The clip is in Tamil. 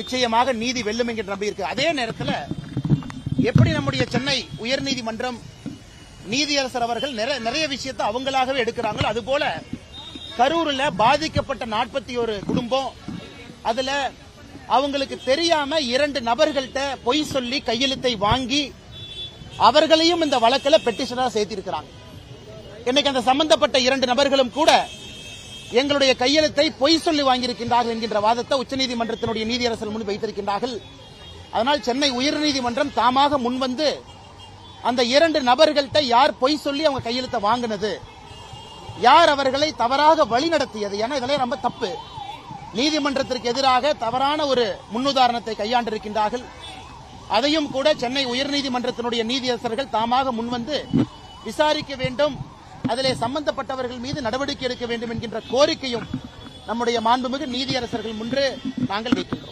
நிச்சயமாக நீதி வெல்லும் என்கிற நம்பி இருக்கு. அதே நேரத்தில் எப்படி நம்முடைய சென்னை உயர்நீதிமன்றம் நீதியரசர் அவர்கள் நிறைய நிறைய விஷயத்தை அவங்களாகவே எடுக்கிறாங்களோ அதுபோல கரூரில் பாதிக்கப்பட்ட நாற்பத்தி ஒரு குடும்பம் அதுல அவங்களுக்கு தெரியாம இரண்டு நபர்கள்ட்ட பொய் சொல்லி கையெழுத்தை வாங்கி அவர்களையும் இந்த வழக்கில் பெட்டிஷனரா சேர்த்திருக்கிறாங்க. இன்னைக்கு அந்த சம்பந்தப்பட்ட இரண்டு நபர்களும் கூட எங்களுடைய கையெழுத்தை பொய் சொல்லி வாங்கியிருக்கின்றார்கள் என்கின்ற வாதத்தை உச்சநீதிமன்றத்தினுடைய நீதியரசர் முன் வைத்திருக்கின்றார்கள். அதனால் சென்னை உயர்நீதிமன்றம் தாமாக முன்வந்து அந்த இரண்டு நபர்கள்ட்ட யார் பொய் சொல்லி அவங்க கையெழுத்தை வாங்கினது யார் அவர்களை தவறாக வழிநடத்தியது ஏன்னா இதெல்லாம் ரொம்ப தப்பு. நீதிமன்றத்திற்கு எதிராக தவறான ஒரு முன்னுதாரணத்தை கையாண்டிருக்கின்றார்கள். அதையும் கூட சென்னை உயர்நீதிமன்றத்தினுடைய நீதியரசர்கள் தாமாக முன்வந்து விசாரிக்க வேண்டும் அதிலே சம்பந்தப்பட்டவர்கள் மீது நடவடிக்கை எடுக்க வேண்டும் என்கின்ற கோரிக்கையும் நம்முடைய மாண்புமிகு நீதியரசர்கள் முன்று நாங்கள் வைக்கின்றோம்.